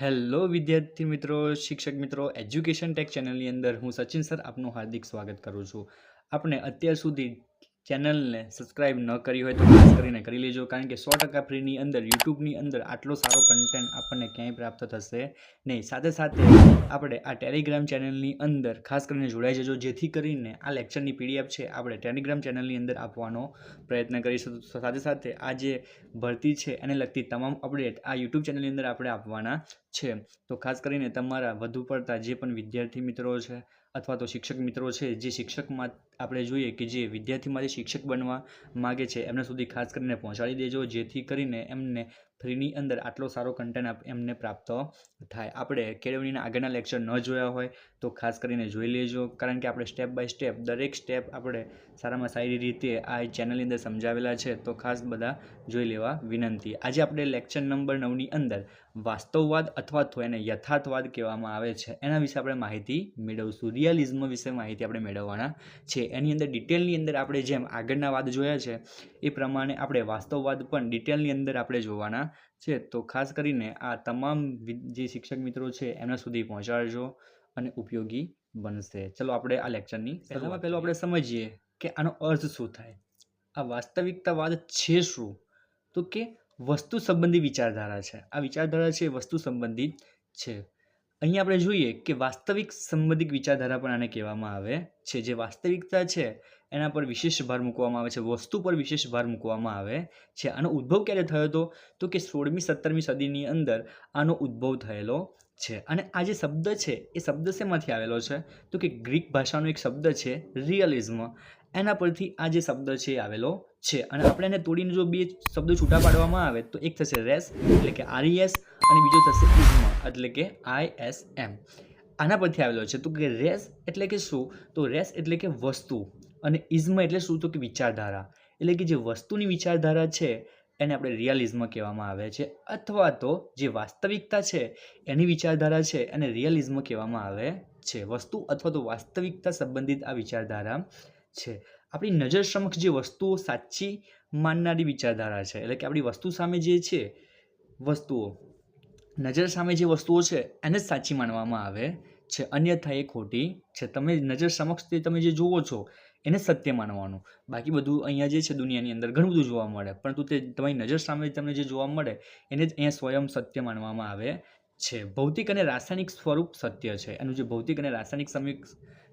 Hello વિદ્યાર્થી મિત્રો, શિક્ષક મિત્રો, એજ્યુકેશન ટેક ચેનલની અંદર હું સચિન સર આપનું હાર્દિક સ્વાગત કરું છું. આપણે અત્યાર સુધી ચેનલને સબસ્ક્રાઇબ ન કરી હોય તો ખાસ કરીને કરી લેજો, કારણ કે સો ટકા ફ્રીની અંદર, યુટ્યુબની અંદર આટલો સારો કન્ટેન્ટ આપણને ક્યાંય પ્રાપ્ત થશે નહીં. સાથે સાથે આપણે આ ટેલિગ્રામ ચેનલની અંદર ખાસ કરીને જોડાઈ જજો, જેથી કરીને આ લેક્ચરની પીડીએફ છે આપણે ટેલિગ્રામ ચેનલની અંદર આપવાનો પ્રયત્ન કરીશું. સાથે સાથે આ જે ભરતી છે એને લગતી તમામ અપડેટ આ યુટ્યુબ ચેનલની અંદર આપણે આપવાના છે. તો ખાસ કરીને તમારા વધુ પડતા જે પણ વિદ્યાર્થી મિત્રો છે અથવા તો શિક્ષક મિત્રો છે, જે શિક્ષકમાં આપણે જોઈએ કે જે વિદ્યાર્થીમાંથી શિક્ષક બનવા માગે છે, એમના સુધી ખાસ કરીને પહોંચાડી દેજો, જેથી કરીને એમને ફ્રીની અંદર આટલો સારો કન્ટેન્ટ એમને પ્રાપ્ત થાય. આપણે કેળવણીના આગળના લેક્ચર ન જોયા હોય તો ખાસ કરીને જોઈ લેજો. કારણ કે આપણે સ્ટેપ બાય સ્ટેપ દરેક સ્ટેપ આપણે સારામાં સારી રીતે આ ચેનલની અંદર સમજાવેલા છે તો ખાસ બધા જોઈ લેવા વિનંતી. આજે આપણે લેક્ચર નંબર નવની અંદર વાસ્તવવાદ અથવા તો એને યથાર્થવાદ કહેવામાં આવે છે. એના વિશે આપણે માહિતી મેળવશું. રિયલિઝમ વિશે માહિતી આપણે મેળવવાના છે. એની અંદર ડિટેલની અંદર આપણે જેમ આગળના વાદ જોયા છે, એ પ્રમાણે આપણે વાસ્તવવાદ પણ ડિટેલની અંદર આપણે જોવાના છે તો ખાસ કરીને આ તમામ જે શિક્ષક મિત્રો છે એમના સુધી પહોંચાડજો અને ઉપયોગી બનશે. ચલો આપણે આ લેક્ચરની પહેલામાં પહેલું આપણે સમજીએ કે આનો અર્થ શું થાય? આ વાસ્તવિકતાવાદ છે શું? તો કે વસ્તુ સંબંધી વિચારધારા છે. આ વિચારધારા છે વસ્તુ સંબંધિત છે. અહીંયા આપણે જોઈએ કે વાસ્તવિક સંબંધિત વિચારધારા પણ આને કહેવામાં આવે છે. જે વાસ્તવિકતા છે એના પર વિશેષ ભાર મૂકવામાં આવે છે. વસ્તુ પર વિશેષ ભાર મૂકવામાં આવે છે. આનો ઉદ્ભવ ક્યારે થયો હતો? તો કે સોળમી સત્તરમી સદીની અંદર આનો ઉદ્ભવ થયેલો છે. અને આ જે શબ્દ છે, એ શબ્દ શેમાંથી આવેલો છે? તો કે ગ્રીક ભાષાનો એક શબ્દ છે, રિયલિઝમ. એના પરથી આ જે શબ્દ છે એ આવેલો છે. અને આપણે એને તોડીને જો બે શબ્દો છૂટા પાડવામાં આવે, તો એક થશે રેસ, એટલે કે આરઈએસ, અને બીજો થશે ઇઝમ એટલે કે આઈ એસ એમ. આના પરથી આવેલો છે. તો કે રેસ એટલે કે શું? તો રેસ એટલે કે વસ્તુ. અને ઇઝમ એટલે શું તો કે વિચારધારા. એટલે કે જે વસ્તુની વિચારધારા છે, એને આપણે રિયલિઝમ કહેવામાં આવે છે. અથવા તો જે વાસ્તવિકતા છે, એની વિચારધારા છે, એને રિયલિઝમ કહેવામાં આવે છે. વસ્તુ અથવા તો વાસ્તવિકતા સંબંધિત આ વિચારધારા છે. આપણી નજર સમક્ષ જે વસ્તુઓ સાચી માનનારી વિચારધારા છે, એટલે કે આપણી વસ્તુ સામે જે છે, વસ્તુઓ, નજર સામે જે વસ્તુઓ છે, એને જ સાચી માનવામાં આવે છે. અન્યથા એ ખોટી છે. તમે નજર સમક્ષ તે તમે જે જુઓ છો એને સત્ય માનવાનું. બાકી બધું અહીંયા જે છે દુનિયાની અંદર ઘણું બધું જોવા મળે. પરંતુ તે તમારી નજર સામે તમને જે જોવા મળે, એને જ અહીંયા સ્વયં સત્ય માનવામાં આવે છે. ભૌતિક અને રાસાયણિક સ્વરૂપ સત્ય છે. એનું જે ભૌતિક અને રાસાયણિક સમીક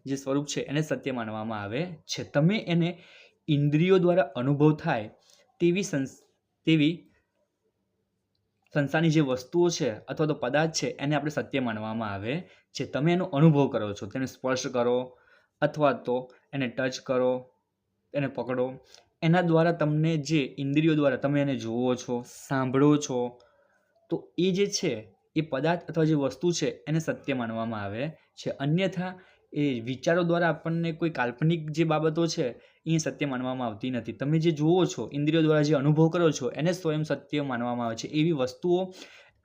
જે સ્વરૂપ છે, એને સત્ય માનવામાં આવે છે. તમે એને ઇન્દ્રિયો દ્વારા અનુભવ થાય તેવી સંસ, તેવી સંસારની જે વસ્તુઓ છે અથવા તો પદાર્થ છે, એને આપણે સત્ય માનવામાં આવે છે. તમે એનો અનુભવ કરો છો. તેને સ્પર્શ કરો અથવા તો એને ટચ કરો, એને પકડો. એના દ્વારા તમને જે ઇન્દ્રિયો દ્વારા તમે એને જુઓ છો, સાંભળો છો, તો એ જે છે, એ પદાર્થ અથવા જે વસ્તુ છે, એને સત્ય માનવામાં આવે છે. અન્યથા, એ વિચારો દ્વારા આપણને કોઈ કાલ્પનિક જે બાબતો છે, એ સત્ય માનવામાં આવતી નથી. તમે જે જુઓ છો, ઇન્દ્રિયો દ્વારા જે અનુભવ કરો છો, એને સ્વયં સત્ય માનવામાં આવે છે. એવી વસ્તુઓ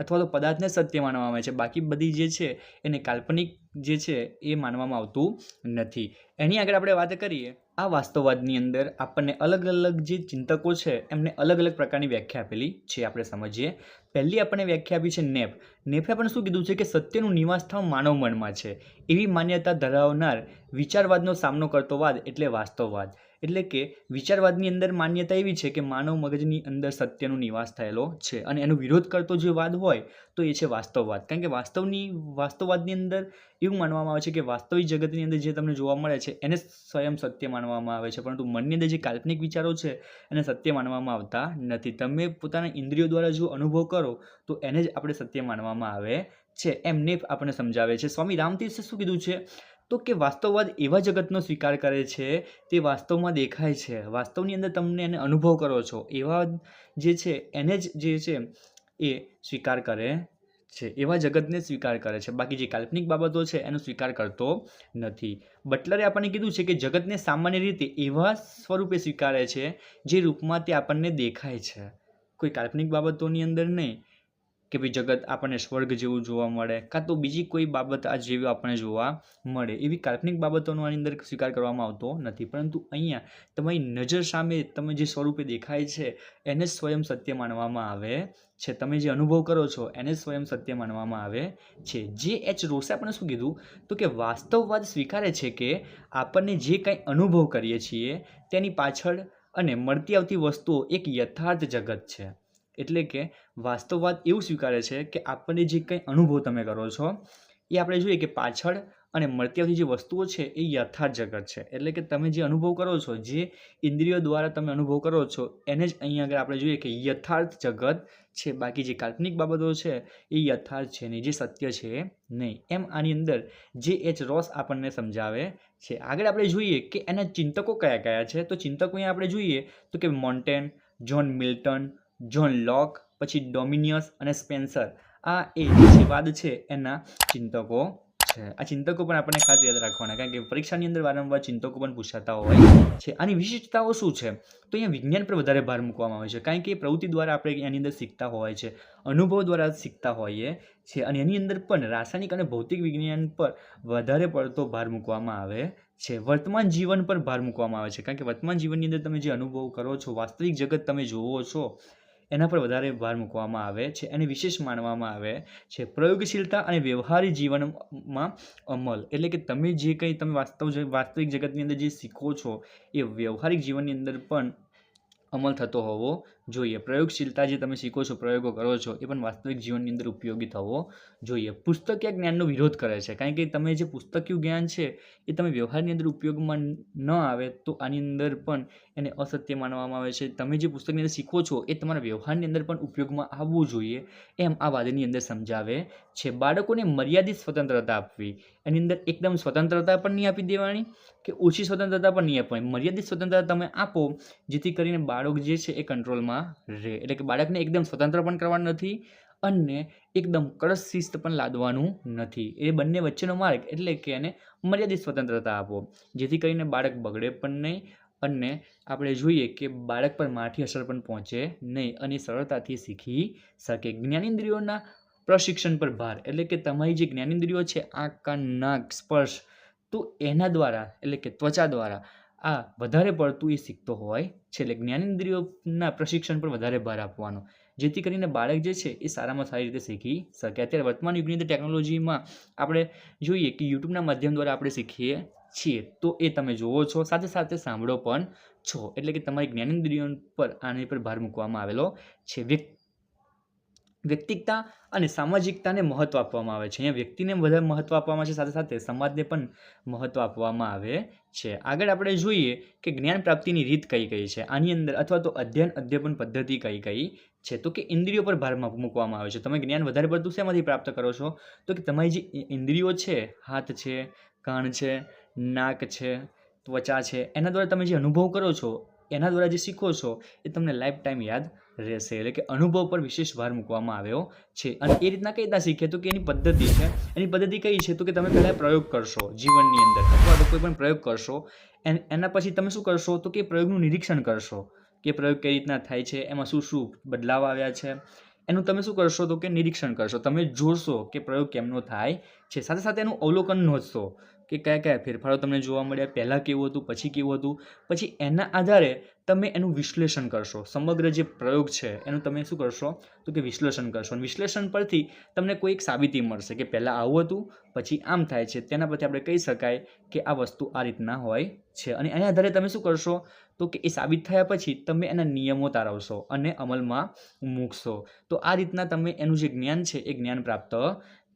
અથવા તો પદાર્થને સત્ય માનવામાં આવે છે. બાકી બધી જે છે, એને કાલ્પનિક જે છે, એ માનવામાં આવતું નથી. એની આગળ આપણે વાત કરીએ, આ વાસ્તવવાદની અંદર આપણને અલગ અલગ જે ચિંતકો છે, એમને અલગ અલગ પ્રકારની વ્યાખ્યા આપેલી છે, આપણે સમજીએ. પહેલી આપણને વ્યાખ્યા આપી છે નેપ. નેફે પણ શું કીધું છે કે સત્યનું નિવાસસ્થાન માનવ મનમાં છે. એવી માન્યતા ધરાવનાર વિચારવાદનો સામનો કરતો વાદ એટલે વાસ્તવવાદ. એટલે કે વિચારવાદની અંદર માન્યતા એવી છે કે માનવ મગજની અંદર સત્યનો નિવાસ થયેલો છે અને એનો વિરોધ કરતો જે વાદ હોય તો એ છે વાસ્તવવાદ. કારણ કે વાસ્તવની, વાસ્તવવાદની અંદર એવું માનવામાં આવે છે કે વાસ્તવિક જગતની અંદર જે તમને જોવા મળે છે એને સ્વયં સત્ય માનવામાં આવે છે, પરંતુ મનની અંદર જે કાલ્પનિક વિચારો છે એને સત્ય માનવામાં આવતા નથી. તમે પોતાના ઇન્દ્રિયો દ્વારા જો અનુભવ કરો તો એને જ આપણે સત્ય માનવામાં આવે છે. એમને આપણને સમજાવે છે. સ્વામી રામતીર્થે શું કીધું છે? તો કે વાસ્તવવાદ એવા જગતનો સ્વીકાર કરે છે, તે વાસ્તવમાં દેખાય છે. વાસ્તવની અંદર તમને એને અનુભવ કરો છો. એવા જે છે, એને જ જે છે, એ સ્વીકાર કરે છે. એવા જગતને સ્વીકાર કરે છે. બાકી જે કાલ્પનિક બાબતો છે, એનો સ્વીકાર કરતો નથી. બટલરે આપણને કીધું છે કે જગતને સામાન્ય રીતે એવા સ્વરૂપે સ્વીકારે છે, જે રૂપમાં તે આપણને દેખાય છે. કોઈ કાલ્પનિક બાબતોની અંદર નહીં. કે ભાઈ જગત આપણને સ્વર્ગ જેવું જોવા મળે, કાં તો બીજી કોઈ બાબત આ જેવી આપણને જોવા મળે, એવી કાલ્પનિક બાબતોનો આની અંદર સ્વીકાર કરવામાં આવતો નથી. પરંતુ અહીંયા તમારી નજર સામે તમે જે સ્વરૂપે દેખાય છે, એને સ્વયં સત્ય માનવામાં આવે છે. તમે જે અનુભવ કરો છો, એને સ્વયં સત્ય માનવામાં આવે છે. જે એચ રોસે આપણે શું કીધું? તો કે વાસ્તવવાદ સ્વીકારે છે કે આપણને જે કંઈ અનુભવ કરીએ છીએ, તેની પાછળ અને મળતી આવતી વસ્તુઓ એક યથાર્થ જગત છે. એટલે કે વાસ્તવવાદ એવું સ્વીકારે છે કે આપણને જે કંઈ અનુભવ તમે કરો છો, એ આપણે જોઈએ કે પાછળ અને મળતી આવતી જે વસ્તુઓ છે એ યથાર્થ જગત છે. એટલે કે તમે જે અનુભવ કરો છો, જે ઇન્દ્રિયો દ્વારા તમે અનુભવ કરો છો, એને જ અહીં આગળ આપણે જોઈએ કે યથાર્થ જગત છે. બાકી જે કાલ્પનિક બાબતો છે એ યથાર્થ છે નહીં, જે સત્ય છે નહીં. એમ આની અંદર જે એચ રોસ આપણને સમજાવે છે. આગળ આપણે જોઈએ કે એના ચિંતકો કયા કયા છે? તો ચિંતકો અહીંયા આપણે જોઈએ તો કે Montaigne, John Milton John Locke પછી ડોમિનિયસ અને સ્પેન્સર આ એ વાદ છે, એના ચિંતકો છે. આ ચિંતકો પણ આપણને ખાસ યાદ રાખવાના, કારણ કે પરીક્ષાની અંદર વારંવાર ચિંતકો પણ પૂછાતા હોય છે. આની વિશિષ્ટતાઓ શું છે? તો અહીંયા વિજ્ઞાન પર વધારે ભાર મૂકવામાં આવે છે, કારણ કે પ્રવૃત્તિ દ્વારા આપણે એની અંદર શીખતા હોય છે, અનુભવ દ્વારા શીખતા હોઈએ છે, અને એની અંદર પણ રાસાયણિક અને ભૌતિક વિજ્ઞાન પર વધારે પડતો ભાર મૂકવામાં આવે છે. વર્તમાન જીવન પર ભાર મૂકવામાં આવે છે, કારણ કે વર્તમાન જીવનની અંદર તમે જે અનુભવ કરો છો, વાસ્તવિક જગત તમે જોવો છો એના પર વધારે ભાર મૂકવામાં આવે છે અને વિશેષ માનવામાં આવે છે. પ્રયોગશીલતા અને વ્યવહારિક જીવનમાં અમલ એટલે કે તમે જે કંઈ તમે વાસ્તવ વાસ્તવિક જગતની અંદર જે શીખો છો, એ વ્યવહારિક જીવનની અંદર પણ અમલ થતો હોવો જોઈએ. પ્રયોગશીલતા જે તમે શીખો છો, પ્રયોગો કરો છો, એ પણ વાસ્તવિક જીવનની અંદર ઉપયોગી થવો જોઈએ. પુસ્તકીય જ્ઞાનનો વિરોધ કરે છે. કારણ કે તમે જે પુસ્તકીય જ્ઞાન છે, એ તમે વ્યવહારની અંદર ઉપયોગમાં ન આવે તો આની અંદર પણ એને અસત્ય માનવામાં આવે છે. તમે જે પુસ્તકની અંદર શીખો છો, એ તમારા વ્યવહારની અંદર પણ ઉપયોગમાં આવવું જોઈએ એમ આ વાદની અંદર સમજાવે છે. બાળકોને મર્યાદિત સ્વતંત્રતા આપવી. એની અંદર એકદમ સ્વતંત્રતા પણ નહીં આપી દેવાની કે ઓછી સ્વતંત્રતા પણ નહીં આપવાની મર્યાદિત સ્વતંત્રતા તમે આપો, જેથી કરીને બાળક જે છે એ કંટ્રોલમાં રહે એટલે કે બાળકને એકદમ સ્વતંત્ર પણ કરવાનું નથી અને એકદમ કડક શિસ્ત પણ લાદવાનું નથી. એ બંને વચ્ચેનો માર્ગ એટલે કે એને મર્યાદિત સ્વતંત્રતા આપો. જેથી કરીને બાળક બગડે પણ નહીં અને આપણે જોઈએ કે બાળક પર માઠી અસર પણ પહોંચે નહીં અને સરળતાથી શીખી શકે. જ્ઞાનેન્દ્રિયોના પ્રશિક્ષણ પર ભાર. એટલે કે તમારી જે જ્ઞાનેન્દ્રિયો છે, આંખ કાન નાક, સ્પર્શ, તો એના દ્વારા, એટલે કે ત્વચા દ્વારા આ વધારે પડતું એ શીખતો હોય છે એટલે જ્ઞાનેન્દ્રિયોના પ્રશિક્ષણ પર વધારે ભાર આપવાનો. જેથી કરીને બાળક જે છે એ સારામાં સારી રીતે શીખી શકે. અત્યારે વર્તમાન યુગની અંદર ટેકનોલોજીમાં આપણે જોઈએ કે યુટ્યુબના માધ્યમ દ્વારા આપણે શીખીએ છીએ. તો એ તમે જુઓ છો. સાથે સાથે સાંભળો પણ છો. એટલે કે તમારી જ્ઞાનેન્દ્રિયો પર આની પર ભાર મૂકવામાં આવેલો છે. વ્યક્તિ વ્યક્તિકતા અને સામાજિકતાને મહત્ત્વ આપવામાં આવે છે. અહીંયા વ્યક્તિને વધારે મહત્ત્વ આપવામાં છે, સાથે સાથે સમાજને પણ મહત્ત્વ આપવામાં આવે છે. આગળ આપણે જોઈએ કે જ્ઞાન પ્રાપ્તિની રીત કઈ કઈ છે. આની અંદર અથવા તો અધ્યયન, અધ્યાપન પદ્ધતિ કઈ કઈ છે? તો કે ઇન્દ્રિયો પર ભાર મૂકવામાં આવે છે. તમે જ્ઞાન વધારે પડતું શેમાંથી પ્રાપ્ત કરો છો? તો કે તમારી જે ઇન્દ્રિયો છે, હાથ છે, કાન છે, નાક છે, ત્વચા છે, એના દ્વારા તમે જે અનુભવ કરો છો એના દ્વારા જે શીખો છો એ તમને લાઈફ ટાઈમ યાદ રહેશે. એટલે કે અનુભવ પર વિશેષ ભાર મૂકવામાં આવ્યો છે. અને એ રીતના કઈ રીતના શીખે તો કે એની પદ્ધતિ છે. એની પદ્ધતિ કઈ છે તો કે તમે પહેલાં પ્રયોગ કરશો જીવનની અંદર અથવા તો કોઈ પણ પ્રયોગ કરશો. એન- એના પછી તમે શું કરશો તો કે પ્રયોગનું નિરીક્ષણ કરશો કે પ્રયોગ કઈ રીતના થાય છે, એમાં શું શું બદલાવ આવ્યા છે. એનું તમે શું કરશો તો કે નિરીક્ષણ કરશો. તમે જોશો કે પ્રયોગ કેમનો થાય છે. સાથે સાથે એનું અવલોકન નોંધશો. કે કયા કયા ફેરફારો તમને જોવા મળ્યા? પહેલાં કેવું હતું? પછી કેવું હતું? પછી એના આધારે તમે એનું વિશ્લેષણ કરશો. સમગ્ર જે પ્રયોગ છે, એનું તમે શું કરશો? તો કે વિશ્લેષણ કરશો. અને વિશ્લેષણ પરથી તમને કોઈ એક સાબિતી મળશે કે પહેલાં આવું હતું, પછી આમ થાય છે. તેના પરથી આપણે કહી શકાય કે આ વસ્તુ આ રીતના હોય છે. અને એના આધારે તમે શું કરશો? તો કે એ સાબિત થયા પછી તમે એના નિયમો તારવશો અને અમલમાં મૂકશો. તો આ રીતના તમે એનું જે જ્ઞાન છે, એ જ્ઞાન પ્રાપ્ત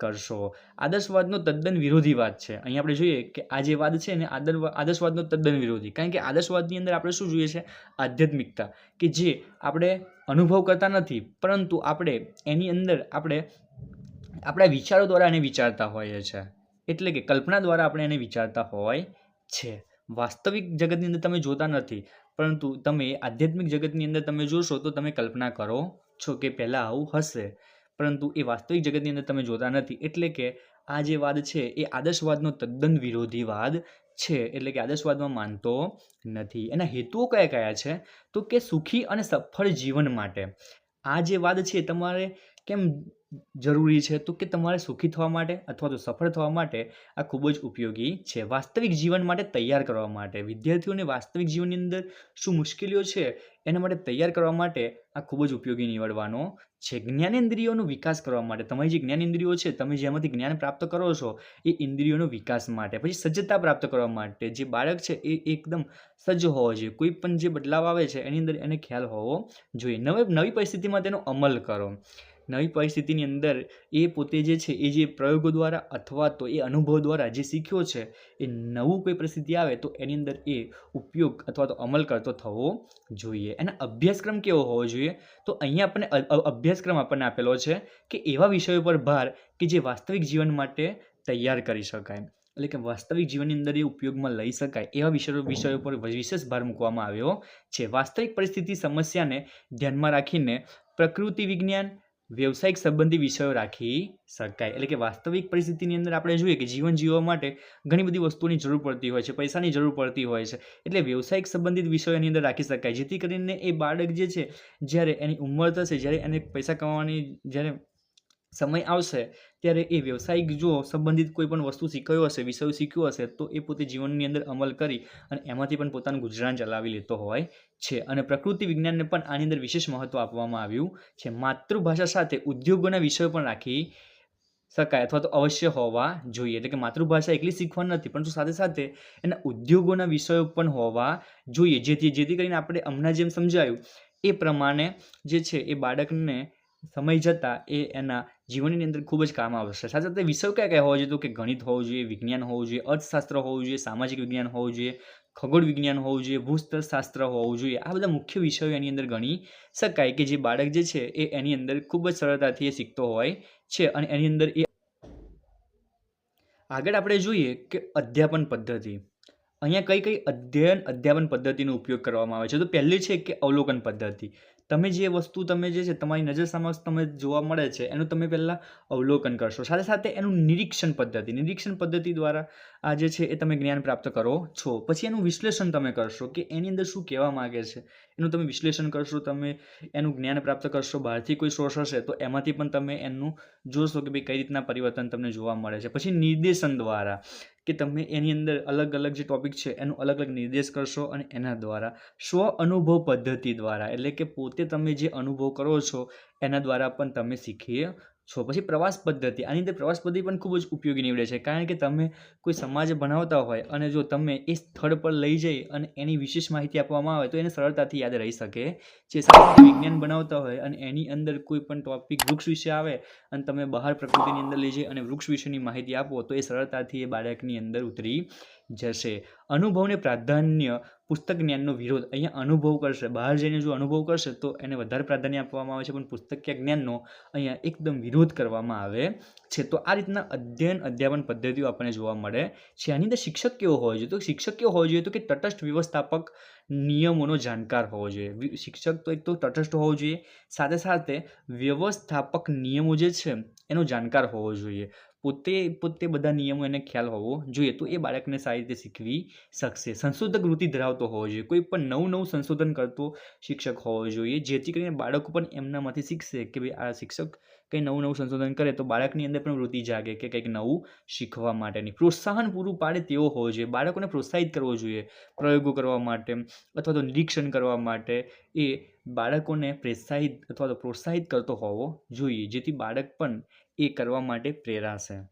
કરશો. આદર્શવાદનો તદ્દન વિરોધી વાત છે. અહીં આપણે જોઈએ કે આ જે વાદ છે ને આદર આદર્શવાદનો તદ્દન વિરોધી. કારણ કે આદર્શવાદની અંદર આપણે શું જોઈએ છે? આધ્યાત્મિકતા. કે જે આપણે અનુભવ કરતા નથી, પરંતુ આપણે એની અંદર આપણે, આપણા વિચારો દ્વારા એને વિચારતા હોઈએ છીએ એટલે કે કલ્પના દ્વારા આપણે એને વિચારતા હોય છે. વાસ્તવિક જગતની અંદર તમે જોતા નથી, પરંતુ તમે આધ્યાત્મિક જગતની અંદર તમે જોશો તો તમે કલ્પના કરો છો કે પહેલાં આવું હશે. પરંતુ એ વાસ્તવિક જગતની અંદર તમે જોતા નથી. એટલે કે આ જે વાદ છે, એ આદર્શવાદનો તદ્દન વિરોધી વાદ છે. એટલે કે આદર્શવાદમાં માનતો નથી. એના હેતુઓ કયા કયા છે? તો કે સુખી અને સફળ જીવન માટે. આ જે વાદ છે તમારે કેમ જરૂરી છે? તો કે તમારે સુખી થવા માટે અથવા તો સફળ થવા માટે આ ખૂબ જ ઉપયોગી છે. વાસ્તવિક જીવન માટે તૈયાર કરવા માટે. વિદ્યાર્થીઓને વાસ્તવિક જીવનની અંદર શું મુશ્કેલીઓ છે? એના માટે તૈયાર કરવા માટે આ ખૂબ જ ઉપયોગી નીવડવાનો છે. જ્ઞાનેન્દ્રિયોનો વિકાસ કરવા માટે. તમારી જે જ્ઞાનેન્દ્રિયો છે, તમે જેમાંથી જ્ઞાન પ્રાપ્ત કરો છો, એ ઇન્દ્રિયોનો વિકાસ માટે. પછી સજ્જતા પ્રાપ્ત કરવા માટે. જે બાળક છે, એ એકદમ સજ્જ હોવો જોઈએ. કોઈ પણ જે બદલાવ આવે છે, એની અંદર એને ખ્યાલ હોવો જોઈએ. નવી નવી પરિસ્થિતિમાં તેનો અમલ કરો. નવી પરિસ્થિતિની અંદર એ પોતે જે છે, એ જે પ્રયોગો દ્વારા અથવા તો એ અનુભવ દ્વારા જે શીખ્યો છે, એ નવું કોઈ પરિસ્થિતિ આવે તો એની અંદર એ ઉપયોગ અથવા તો અમલ કરતો થવો જોઈએ. એના અભ્યાસક્રમ કેવો હોવો જોઈએ? તો અહીંયા અ- અભ્યાસક્રમ આપણને આપેલો છે કે એવા વિષયો પર ભાર કે જે વાસ્તવિક જીવન માટે તૈયાર કરી શકાય. એટલે કે વાસ્તવિક જીવનની અંદર એ ઉપયોગમાં લઈ શકાય એવા વિષયો વિષયો પર વિશેષ ભાર મૂકવામાં આવ્યો છે. વાસ્તવિક પરિસ્થિતિ સમસ્યાને ધ્યાનમાં રાખીને પ્રકૃતિ વિજ્ઞાન વ્યવસાયિક સંબંધી વિષયો રાખી શકાય. એટલે કે વાસ્તવિક પરિસ્થિતિની અંદર આપણે જોઈએ કે જીવન જીવવા માટે ઘણી બધી વસ્તુઓની જરૂર પડતી હોય છે, પૈસાની જરૂર પડતી હોય છે. એટલે વ્યવસાયિક સંબંધિત વિષયો એની અંદર રાખી શકાય. જેથી કરીને એ બાળક જે છે, જ્યારે એની ઉંમર થશે, જ્યારે એને પૈસા કમાવાની, જ્યારે સમય આવશે, ત્યારે એ વ્યવસાયિક જો સંબંધિત કોઈ પણ વસ્તુ શીખ્યો હશે, વિષયો શીખ્યો હશે, તો એ પોતે જીવનની અંદર અમલ કરી અને એમાંથી પણ પોતાનું ગુજરાન ચલાવી લેતો હોય છે. અને પ્રકૃતિ વિજ્ઞાનને પણ આની અંદર વિશેષ મહત્ત્વ આપવામાં આવ્યું છે. માતૃભાષા સાથે ઉદ્યોગોના વિષયો પણ રાખી શકાય અથવા તો અવશ્ય હોવા જોઈએ. એટલે કે માતૃભાષા એકલી શીખવાની નથી, પરંતુ સાથે સાથે એના ઉદ્યોગોના વિષયો પણ હોવા જોઈએ. જેથી જેથી કરીને આપણે હમણાં જેમ સમજાયું, એ પ્રમાણે જે છે એ બાળકને સમય જતાં એ એના જીવનની અંદર ખૂબ જ કામ આવશે. સાથે સાથે વિષયો કયા કયા હોવા જોઈએ? તો કે ગણિત હોવું જોઈએ, વિજ્ઞાન હોવું જોઈએ, અર્થશાસ્ત્ર હોવું જોઈએ, સામાજિક વિજ્ઞાન હોવું જોઈએ, ખગોળ વિજ્ઞાન હોવું જોઈએ, ભૂસ્તરશાસ્ત્ર હોવું જોઈએ. આ બધા મુખ્ય વિષયો એની અંદર ગણી શકાય કે જે બાળક જે છે એ એની અંદર ખૂબ જ સરળતાથી એ શીખતો હોય છે અને એની અંદર એ આગળ આપણે જોઈએ કે અધ્યાપન પદ્ધતિ. અહીંયા કઈ કઈ અધ્યયન, અધ્યાપન પદ્ધતિનો ઉપયોગ કરવામાં આવે છે? તો પહેલી છે કે અવલોકન પદ્ધતિ. તમે જે વસ્તુ તમે જે છે, તમારી નજર સમક્ષ તમે જોવા મળે છે, એનું તમે પહેલાં અવલોકન કરશો. સાથે સાથે એનું નિરીક્ષણ પદ્ધતિ નિરીક્ષણ પદ્ધતિ દ્વારા આ જે છે, એ તમે જ્ઞાન પ્રાપ્ત કરો છો. પછી એનું વિશ્લેષણ તમે કરશો કે એની અંદર શું કહેવા માગે છે. એનું તમે વિશ્લેષણ કરશો, તમે એનું જ્ઞાન પ્રાપ્ત કરશો, બહારથી કોઈ સોર્સ હશે તો એમાંથી પણ તમે એનું જોશો કે ભાઈ કઈ રીતના પરિવર્તન તમને જોવા મળે છે. પછી નિર્દેશન દ્વારા કે તમે એની અંદર અલગ અલગ જે ટૉપિક છે, એનું અલગ અલગ નિર્દેશ કરશો અને એના દ્વારા સ્વ અનુભવ પદ્ધતિ દ્વારા, એટલે કે પોતે તમે જે અનુભવ કરો છો, એના દ્વારા પણ તમે શીખીએ છો. પછી પ્રવાસ પદ્ધતિ. આની અંદર પ્રવાસ પદ્ધતિ પણ ખૂબ જ ઉપયોગી નીવડે છે. કારણ કે તમે કોઈ સમાજ બનાવતા હોય અને જો તમે એ સ્થળ પર લઈ જઈ અને એની વિશેષ માહિતી આપવામાં આવે તો એને સરળતાથી યાદ રહી શકે. જે વિજ્ઞાન બનાવતા હોય અને એની અંદર કોઈ પણ ટોપિક વૃક્ષ વિશે આવે અને તમે બહાર પ્રકૃતિની અંદર લઈ જઈ અને વૃક્ષ વિશેની માહિતી આપો તો એ સરળતાથી એ બાળકની અંદર ઉતરી જશે. અનુભવને પ્રાધાન્ય પુસ્તક જ્ઞાનનો વિરોધ. અહીંયા અનુભવ કરશે. બહાર જઈને જો અનુભવ કરશે તો એને વધારે પ્રાધાન્ય આપવામાં આવે છે. પણ પુસ્તકીય જ્ઞાનનો અહીંયા એકદમ વિરોધ કરવામાં આવે છે. તો આ રીતના અધ્યયન, અધ્યાપન પદ્ધતિઓ આપણને જોવા મળે છે. આની અંદર શિક્ષક કેવો હોવો જોઈએ? તો શિક્ષક કેવો હોવો જોઈએ? તો કે તટસ્થ વ્યવસ્થાપક નિયમોનો જાણકાર હોવો જોઈએ. શિક્ષક તો એક તો તટસ્થ હોવો જોઈએ. સાથે સાથે વ્યવસ્થાપક નિયમો જે છે એનો જાણકાર હોવો જોઈએ. પોતે પોતે બધા નિયમો એને ખ્યાલ હોવો જોઈએ. તો એ બાળકને સારી રીતે શીખવી શકશે. સંશોધક વૃત્તિ ધરાવતો હોવો જોઈએ. કોઈ પણ નવું નવું સંશોધન કરતો શિક્ષક હોવો જોઈએ. જેથી કરીને બાળકો પણ એમનામાંથી શીખશે કે ભાઈ આ શિક્ષક કંઈ નવું નવું સંશોધન કરે તો બાળકની અંદર પણ વૃત્તિ જાગે કે કંઈક નવું શીખવા માટેની. પ્રોત્સાહન પૂરું પાડે તેવો હોવો જોઈએ. બાળકોને પ્રોત્સાહિત કરવો જોઈએ પ્રયોગો કરવા માટે અથવા તો નિરીક્ષણ કરવા માટે એ બાળકોને પ્રોત્સાહિત અથવા તો પ્રોત્સાહિત કરતો હોવો જોઈએ. જેથી બાળક પણ એ કરવા માટે પ્રેરાશે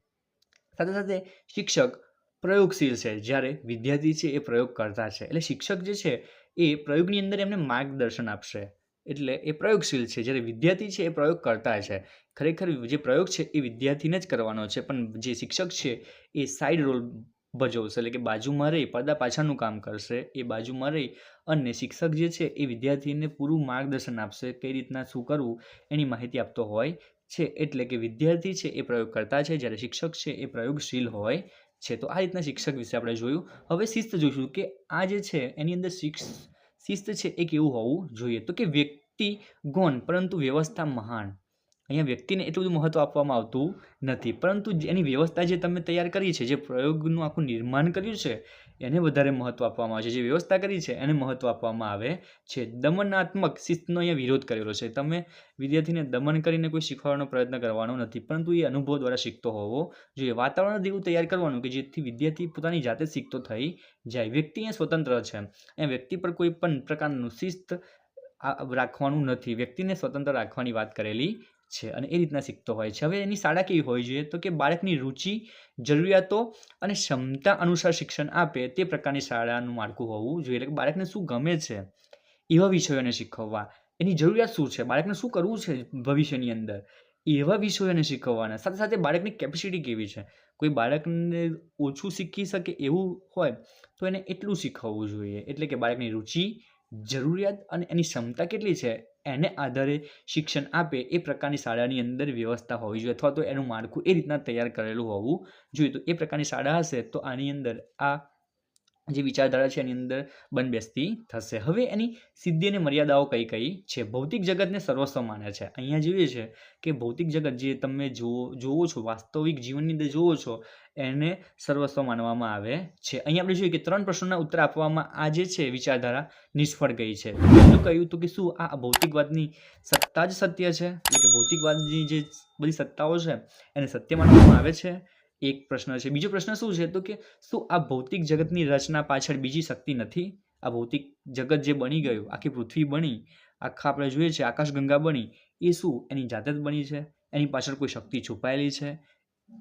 સાથે સાથે શિક્ષક પ્રયોગશીલ છે. જ્યારે વિદ્યાર્થી છે એ પ્રયોગ કરતા છે. એટલે શિક્ષક જે છે એ પ્રયોગની અંદર એમને માર્ગદર્શન આપશે. એટલે એ પ્રયોગશીલ છે. જ્યારે વિદ્યાર્થી છે એ પ્રયોગ કરતા છે. ખરેખર જે પ્રયોગ છે એ વિદ્યાર્થીને જ કરવાનો છે. પણ જે શિક્ષક છે એ સાઈડ રોલ ભજવશે. એટલે કે બાજુમાં રહી, પડદા પાછળનું કામ કરશે, એ બાજુમાં રહી અને શિક્ષક જે છે એ વિદ્યાર્થીને પૂરું માર્ગદર્શન આપશે. કઈ રીતના શું કરવું, એની માહિતી આપતો હોય છે એટલે કે વિદ્યાર્થી છે એ પ્રયોગ કરતા છે, જ્યારે શિક્ષક છે એ પ્રયોગશીલ હોય છે. તો આ રીતના શિક્ષક વિશે આપણે જોયું. હવે શિસ્ત જોઈશું કે આ જે છે એની અંદર શિક્ષ, શિસ્ત છે એ કેવું હોવું જોઈએ? તો કે વ્યક્તિ ગૌણ, પરંતુ વ્યવસ્થા મહાન. અહીંયા વ્યક્તિને એટલું બધું મહત્ત્વ આપવામાં આવતું નથી. પરંતુ એની વ્યવસ્થા જે તમે તૈયાર કરી છે, જે પ્રયોગનું આખું નિર્માણ કર્યું છે, એને વધારે મહત્ત્વ આપવામાં આવે છે. જે વ્યવસ્થા કરી છે, એને મહત્ત્વ આપવામાં આવે છે. દમનાત્મક શિસ્તનો અહીંયા વિરોધ કરેલો છે. તમે વિદ્યાર્થીને દમન કરીને કોઈ શીખવાડવાનો પ્રયત્ન કરવાનો નથી, પરંતુ એ અનુભવ દ્વારા શીખતો હોવો જોઈએ. વાતાવરણ એવું તૈયાર કરવાનું કે જેથી વિદ્યાર્થી પોતાની જાતે શીખતો થઈ જાય. વ્યક્તિ અહીંયા સ્વતંત્ર છે. અહીંયા વ્યક્તિ પર કોઈ પણ પ્રકારનું શિસ્ત રાખવાનું નથી. વ્યક્તિને સ્વતંત્ર રાખવાની વાત કરેલી છે અને એ રીતના શીખતો હોય છે. હવે એની શાળા કેવી હોવી જોઈએ? તો કે બાળકની રુચિ, જરૂરિયાતો અને ક્ષમતા અનુસાર શિક્ષણ આપે તે પ્રકારની શાળાનું માળખું હોવું જોઈએ. એટલે કે બાળકને શું ગમે છે એવા વિષયોને શીખવવા. એની જરૂરિયાત શું છે? બાળકને શું કરવું છે ભવિષ્યની અંદર એવા વિષયોને શીખવવાના? સાથે સાથે બાળકની કેપેસિટી કેવી છે? કોઈ બાળકને ઓછું શીખી શકે એવું હોય તો એને એટલું શીખવવું જોઈએ. એટલે કે બાળકની રુચિ, જરૂરિયાત અને એની ક્ષમતા કેટલી છે એને આધારે શિક્ષણ આપે એ પ્રકારની શાળાની અંદર વ્યવસ્થા હોવી જોઈએ અથવા તો એનું માળખું એ રીતના તૈયાર કરેલું હોવું જોઈએ. તો એ પ્રકારની શાળા હશે તો આની અંદર આ જે વિચારધારા છે એની અંદર બંધબેસતી થશે. હવે એની સિદ્ધિ અને મર્યાદાઓ કઈ કઈ છે? ભૌતિક જગતને સર્વસ્વ માને છે. અહીંયા જોઈએ છે કે ભૌતિક જગત જે તમે જુઓ જોવો છો, વાસ્તવિક જીવનની અંદર જુઓ છો, એને સર્વસ્વ માનવામાં આવે છે. અહીંયા આપણે જોઈએ કે ત્રણ પ્રશ્નોના ઉત્તર આપવામાં આ જે છે વિચારધારા નિષ્ફળ ગઈ છે. બીજું કહ્યું તો કે શું આ ભૌતિકવાદની સત્તા જ સત્ય છે? એટલે કે ભૌતિકવાદની જે બધી સત્તાઓ છે એને સત્ય માનવામાં આવે છે? એક પ્રશ્ન છે. બીજો પ્રશ્ન શું છે? તો કે શું આ ભૌતિક જગતની રચના પાછળ બીજી શક્તિ નથી? આ ભૌતિક જગત જે બની ગયું, આખી પૃથ્વી બની, આખા આપણે જોઈએ છે આકાશગંગા બની, એ શું? એની જાતે જ બની છે? એની પાછળ કોઈ શક્તિ છુપાયેલી છે?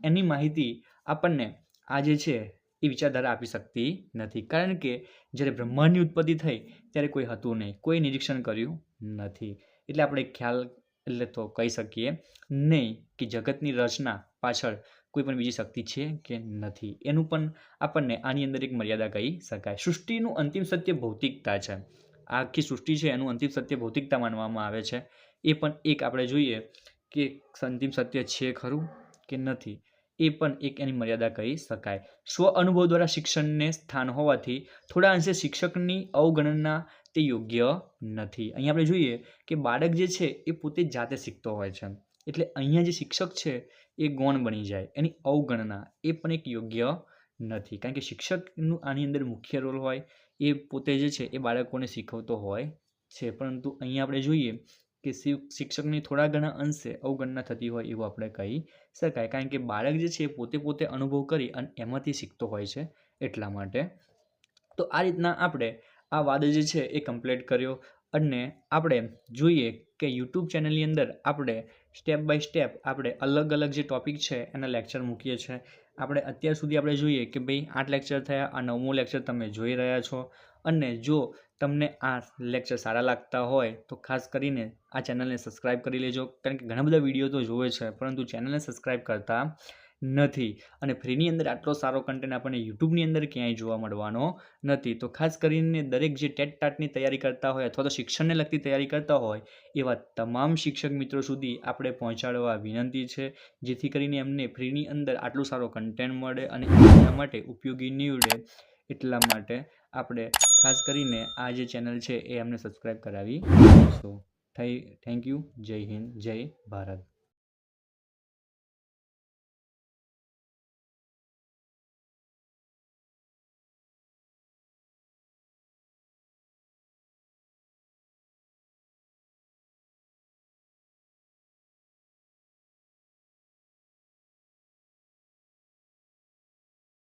એની માહિતી આપણને આ જે છે એ વિચારધારા આપી શકતી નથી. કારણ કે જ્યારે બ્રહ્માંડની ઉત્પત્તિ થઈ, ત્યારે કોઈ હતું નહીં. કોઈ નિરીક્ષણ કર્યું નથી. એટલે આપણે ખ્યાલ એટલે તો કહી શકીએ નહીં કે જગતની રચના પાછળ કોઈ પણ બીજી શક્તિ છે કે નથી? એનું પણ આપણને આની અંદર એક મર્યાદા કહી શકાય. સૃષ્ટિનું અંતિમ સત્ય ભૌતિકતા છે. આખી સૃષ્ટિ છે, એનું અંતિમ સત્ય ભૌતિકતા માનવામાં આવે છે. એ પણ એક આપણે જોઈએ કે અંતિમ સત્ય છે ખરું કે નથી? એ પણ એક એની મર્યાદા કહી શકાય. સ્વ અનુભવ દ્વારા શિક્ષણને સ્થાન હોવાથી થોડા અંશે શિક્ષકની અવગણના તે યોગ્ય નથી. અહીંયા આપણે જોઈએ કે બાળક જે છે એ પોતે જાતે શીખતો હોય છે. એટલે અહીંયા જે શિક્ષક છે એ ગૌણ બની જાય. એની અવગણના એ પણ એક યોગ્ય નથી. કારણ કે શિક્ષકનું આની અંદર મુખ્ય રોલ હોય, એ પોતે જે છે એ બાળકોને શીખવતો હોય છે. પરંતુ અહીંયા આપણે જોઈએ કે શિક્ષકની થોડા ઘણા અંશે અવગણના થતી હોય એવું આપણે કહી શકાય. કારણ કે બાળક જે છે એ પોતે પોતે અનુભવ કરી અને એમાંથી શીખતો હોય છે એટલા માટે. તો આ રીતના આપણે આ વાદ જે છે એ કમ્પ્લીટ કર્યો. અને આપણે જોઈએ કે યુટ્યુબ ચેનલની અંદર આપણે સ્ટેપ બાય સ્ટેપ આપણે અલગ અલગ જે ટોપિક છે એના લેક્ચર મૂકીએ છીએ. આપણે અત્યાર સુધી આપણે જોઈએ કે ભાઈ આઠ લેક્ચર થયા, આ નવમું લેક્ચર તમે જોઈ રહ્યા છો. અને જો તમને આ લેક્ચર સારા લાગતા હોય તો ખાસ કરીને આ ચેનલને સબસ્ક્રાઈબ કરી લેજો. કારણ કે ઘણા બધા વીડિયો તો જોવે છે, પરંતુ ચેનલને સબસ્ક્રાઈબ કરતા નથી. અને ફ્રીની અંદર આટલો સારો કન્ટેન્ટ આપણને યુટ્યુબની અંદર ક્યાંય જોવા મળવાનો નથી. તો ખાસ કરીને દરેક જે ટેટ ટાટની તૈયારી કરતા હોય અથવા તો શિક્ષણને લગતી તૈયારી કરતા હોય, એવા તમામ શિક્ષક મિત્રો સુધી આપણે પહોંચાડવા વિનંતી છે. જેથી કરીને એમને ફ્રીની અંદર આટલું સારો કન્ટેન્ટ મળે અને એના માટે ઉપયોગી નીવડે એટલા માટે આપણે ખાસ કરીને આ જે ચેનલ છે એ અમને સબસ્ક્રાઈબ કરાવી દઈશું થેન્ક યુ જય હિન્દ, જય ભારત.